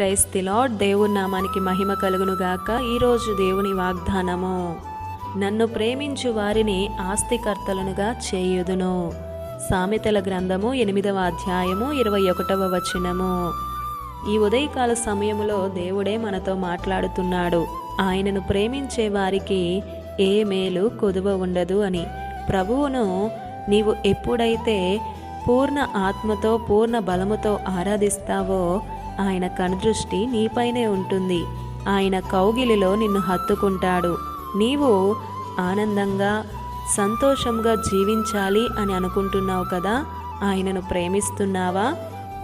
క్రైస్తిలో దేవుని నామానికి మహిమ కలుగును గాక. ఈరోజు దేవుని వాగ్దానము నన్ను ప్రేమించు వారిని ఆస్తికర్తలనుగా చేయుదును. సామెతల గ్రంథము ఎనిమిదవ అధ్యాయము ఇరవై ఒకటవ వచనము. ఈ ఉదయకాల సమయములో దేవుడే మనతో మాట్లాడుతున్నాడు. ఆయనను ప్రేమించే వారికి ఏ మేలు కొదువ ఉండదు అని. ప్రభువును నీవు ఎప్పుడైతే పూర్ణ ఆత్మతో పూర్ణ బలముతో ఆరాధిస్తావో ఆయన కనుదృష్టి నీపైనే ఉంటుంది. ఆయన కౌగిలిలో నిన్ను హత్తుకుంటాడు. నీవు ఆనందంగా సంతోషంగా జీవించాలి అని అనుకుంటున్నావు కదా? ఆయనను ప్రేమిస్తున్నావా?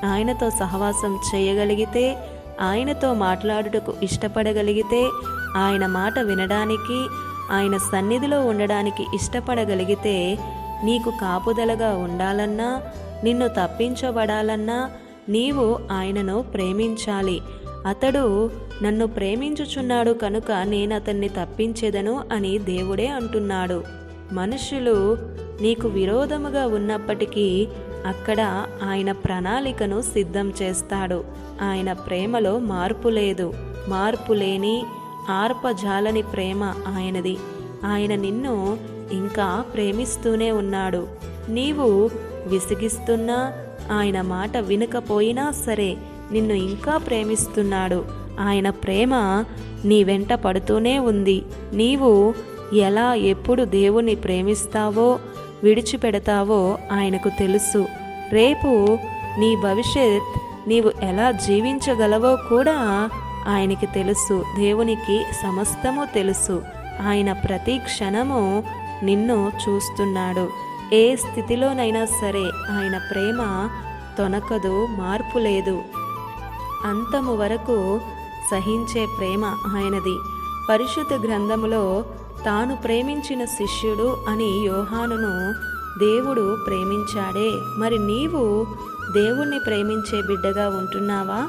ఆయనతో సహవాసం చేయగలిగితే ఆయనతో మాట్లాడుటకు ఇష్టపడగలిగితే ఆయన మాట వినడానికి ఆయన సన్నిధిలో ఉండడానికి ఇష్టపడగలిగితే నీకు కాపుదలగా ఉండాలన్నా నిన్ను తప్పించబడాలన్నా నీవు ఆయనను ప్రేమించాలి. అతడు నన్ను ప్రేమించుచున్నాడు కనుక నేను అతన్ని తప్పించేదను అని దేవుడే అంటున్నాడు. మనుషులు నీకు విరోధముగా ఉన్నప్పటికీ అక్కడ ఆయన ప్రణాళికను సిద్ధం చేస్తాడు. ఆయన ప్రేమలో మార్పు లేదు. మార్పు లేని ఆర్పజాలని ప్రేమ ఆయనది. ఆయన నిన్ను ఇంకా ప్రేమిస్తూనే ఉన్నాడు. నీవు విసిగిస్తున్నా ఆయన మాట వినకపోయినా సరే నిన్ను ఇంకా ప్రేమిస్తున్నాడు. ఆయన ప్రేమ నీ వెంట పడుతూనే ఉంది. నీవు ఎలా ఎప్పుడు దేవుని ప్రేమిస్తావో విడిచిపెడతావో ఆయనకు తెలుసు. రేపు నీ భవిష్యత్ నీవు ఎలా జీవించగలవో కూడా ఆయనకి తెలుసు. దేవునికి సమస్తము తెలుసు. ఆయన ప్రతి క్షణము నిన్ను చూస్తున్నాడు. ఏ స్థితిలోనైనా సరే ఆయన ప్రేమ తొనకదు మార్పు లేదు. అంతము వరకు సహించే ప్రేమ ఆయనది. పరిశుద్ధ గ్రంథములో తాను ప్రేమించిన శిష్యుడు అని యోహానును దేవుడు ప్రేమించాడే. మరి నీవు దేవుణ్ణి ప్రేమించే బిడ్డగా ఉంటున్నావా?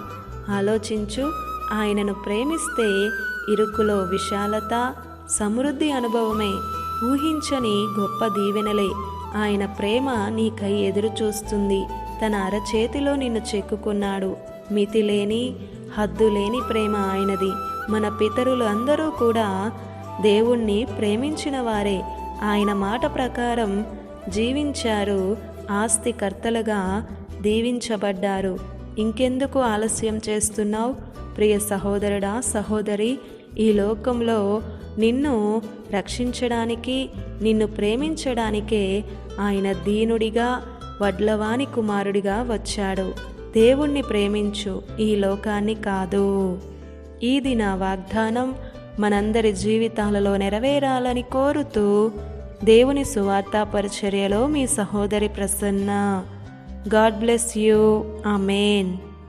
ఆలోచించు. ఆయనను ప్రేమిస్తే ఇరుకులో విశాలత సమృద్ధి అనుభవమే. ఊహించని గొప్ప దీవెనలే. ఆయన ప్రేమ నీకై ఎదురు చూస్తుంది తన అరచేతిలో నిన్ను చెక్కుకున్నాడు. మితిలేని హద్దులేని ప్రేమ ఆయనది. మన పితరులు అందరూ కూడా దేవుణ్ణి ప్రేమించిన వారే. ఆయన మాట ప్రకారం జీవించారు ఆస్తికర్తలుగా దీవించబడ్డారు. ఇంకెందుకు ఆలస్యం చేస్తున్నావు? ప్రియ సహోదరుడా సహోదరి ఈ లోకంలో నిన్ను రక్షించడానికి నిన్ను ప్రేమించడానికే ఆయన దీనుడిగా వడ్లవాణి కుమారుడిగా వచ్చాడు. దేవుణ్ణి ప్రేమించు ఈ లోకాన్ని కాదు. ఇది నా వాగ్దానం మనందరి జీవితాలలో నెరవేరాలని కోరుతూ దేవుని సువార్త పరిచర్యలో మీ సహోదరి Prasanna. God bless you. Amen.